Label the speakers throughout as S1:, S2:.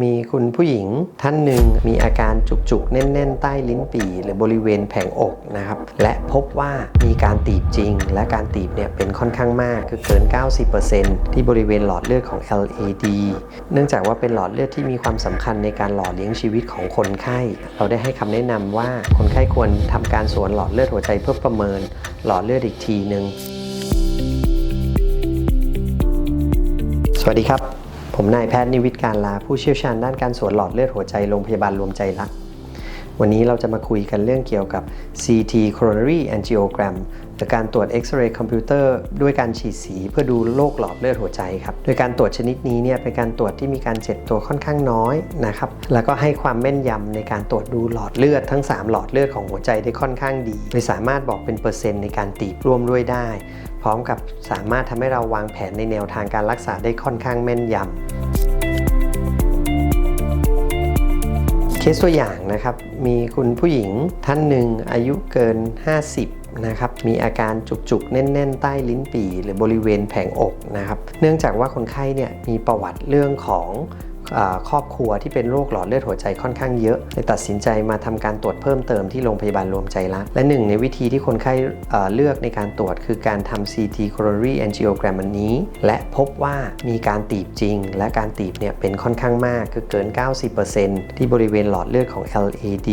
S1: มีคุณผู้หญิงท่านหนึ่งมีอาการจุกๆ แน่น ๆ ใต้ลิ้นปี่หรือบริเวณแผงอกนะครับ และพบว่ามีการตีบจริง และการตีบเนี่ยเป็นค่อนข้างมากคือเกิน 90%ที่บริเวณหลอดเลือดของ LAD เนื่องจากว่าเป็นหลอดเลือดที่มีความสำคัญในการหล่อเลี้ยงชีวิตของคนไข้ เราได้ให้คำแนะนำว่าคนไข้ควรทำการสวนหลอดเลือดหัวใจเพื่อประเมินหลอดเลือดอีกทีหนึ่งสวัสดีครับ ผมนายแพทย์นิวิทการลาผู้เชี่ยวชาญด้านการสวนหลอดเลือดหัวใจโรงพยาบาลรวมใจรัก วันนี้เราจะมาคุยกันเรื่องเกี่ยวกับ CT coronary angiogram หรือการตรวจเอ็กซเรย์คอมพิวเตอร์ด้วยการฉีดสีเพื่อดูโรคหลอดเลือดหัวใจครับ โดยการตรวจชนิดนี้เนี่ยเป็นการตรวจที่มีการเจ็บตัวค่อนข้างน้อยนะครับ แล้วก็ให้ความแม่นยำในการตรวจดูหลอดเลือดทั้ง 3 หลอดเลือดของหัวใจได้ค่อนข้างดีโดยสามารถบอกเป็นเปอร์เซ็นต์ในการตีบร่วมด้วยได้ พร้อมกับสามารถทำให้เราวางแผนในแนวทางการรักษาได้ค่อนข้างแม่นยำเคสตัวอย่างนะครับ มีคุณผู้หญิงท่านหนึ่งอายุเกิน 50 นะครับมีอาการจุกๆ แน่น ๆ ใต้ลิ้นปี่หรือบริเวณแผงอกนะครับเนื่องจากว่าคนไข้เนี่ยมีประวัติเรื่องของ ครอบครัวที่เป็นโรคหลอดเลือดหัวใจค่อนข้างเยอะเลยตัดสินใจมาทำการตรวจเพิ่มเติมที่โรงพยาบาลรวมใจรักและหนึ่งในวิธีที่คนไข้เลือกในการตรวจคือการทำ CT coronary angiogram อันนี้ และพบว่ามีการตีบจริง และการตีบเนี่ยเป็นค่อนข้างมากคือเกิน 90%ที่บริเวณหลอดเลือดของ LAD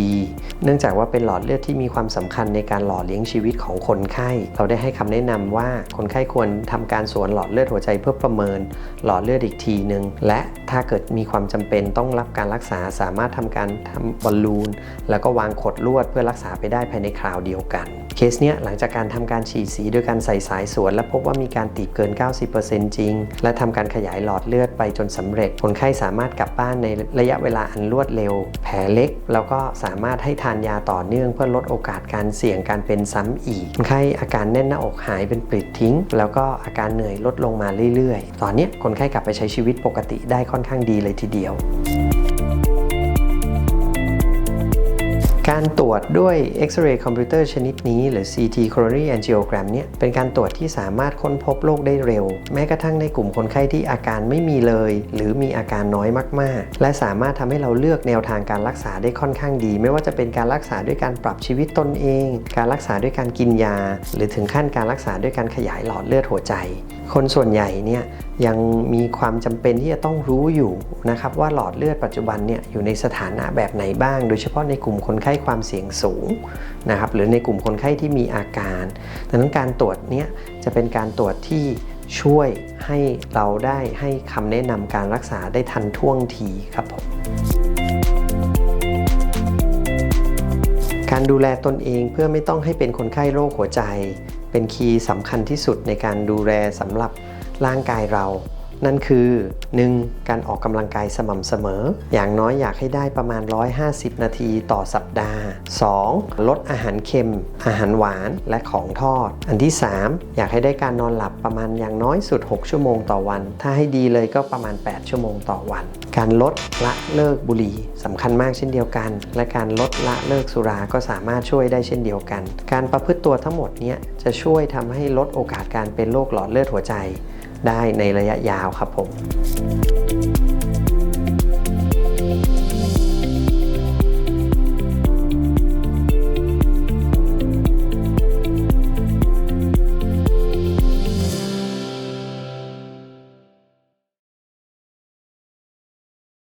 S1: เนื่องจากว่าเป็นหลอดเลือดที่มีความสำคัญในการหล่อเลี้ยงชีวิตของคนไข้ เราได้ให้คำแนะนำว่าคนไข้ควรทำการสวนหลอดเลือดหัวใจเพื่อประเมินหลอดเลือดอีกทีหนึ่งและ ถ้าเกิดมีความจำเป็นต้องรับการรักษาสามารถทำการทำบอลลูน แล้วก็วางขดลวดเพื่อรักษาไปได้ภายในคราวเดียวกัน เคสเนี้ยหลังจากการทำการฉีดสีโดยการใส่สายสวน และพบว่ามีการตีบเกิน 90%จริง และทำการขยายหลอดเลือดไปจนสำเร็จ คนไข้สามารถกลับบ้านในระยะเวลาอันรวดเร็ว แผลเล็ก แล้วก็สามารถให้ทานยาต่อเนื่องเพื่อลดโอกาสการเสี่ยงการเป็นซ้ำอีก คนไข้อาการแน่นหน้าอกหายเป็นปลิดทิ้ง แล้วก็อาการเหนื่อยลดลงมาเรื่อยๆ ตอนนี้คนไข้กลับไปใช้ชีวิตปกติได้ค่อนอนข้างดีเลยทีเดียว การตรวจด้วยเอ็กซเรย์คอมพิวเตอร์ชนิดนี้ หรือ CT coronary angiogram เนี่ยเป็นการตรวจที่สามารถค้นพบโรคได้เร็ว แม้กระทั่งในกลุ่มคนไข้ที่อาการไม่มีเลย หรือมีอาการน้อยมากๆ และสามารถทำให้เราเลือกแนวทางการรักษาได้ค่อนข้างดี ไม่ว่าจะเป็นการรักษาด้วยการปรับชีวิตตนเอง การรักษาด้วยการกินยา หรือถึงขั้นการรักษาด้วยการขยายหลอดเลือดหัวใจ คนส่วนใหญ่เนี่ยยังมีความจำเป็นที่จะต้องรู้อยู่นะครับว่าหลอดเลือดปัจจุบันเนี่ยอยู่ในสถานะแบบไหนบ้าง โดยเฉพาะในกลุ่มคนไข้ความเสี่ยงสูงนะครับหรือในกลุ่มคนไข้ที่มีอาการดังนั้นการตรวจเนี้ยจะเป็นการตรวจที่ช่วยให้เราได้ให้คำแนะนำการรักษาได้ทันท่วงทีครับผมการดูแลตนเองเพื่อไม่ต้องให้เป็นคนไข้โรคหัวใจ เป็นคีย์สำคัญที่สุดในการดูแลสำหรับร่างกายเรา นั่นคือ 1. การออกกำลังกายสม่ำเสมอ อย่างน้อยอยากให้ได้ประมาณ 150 นาทีต่อสัปดาห์ 2. ลดอาหารเค็ม อาหารหวานและของทอด อันที่ 3 อยากให้ได้การนอนหลับประมาณอย่างน้อยสุด 6 ชั่วโมงต่อวัน ถ้าให้ดีเลยก็ประมาณ 8 ชั่วโมงต่อวัน การลดละเลิกบุหรี่สำคัญมากเช่นเดียวกัน และการลดละเลิกสุราก็สามารถช่วยได้เช่นเดียวกัน การประพฤติตัวทั้งหมดนี้จะช่วยทำให้ลดโอกาสการเป็นโรคหลอดเลือดหัวใจ ได้ในระยะยาวครับผม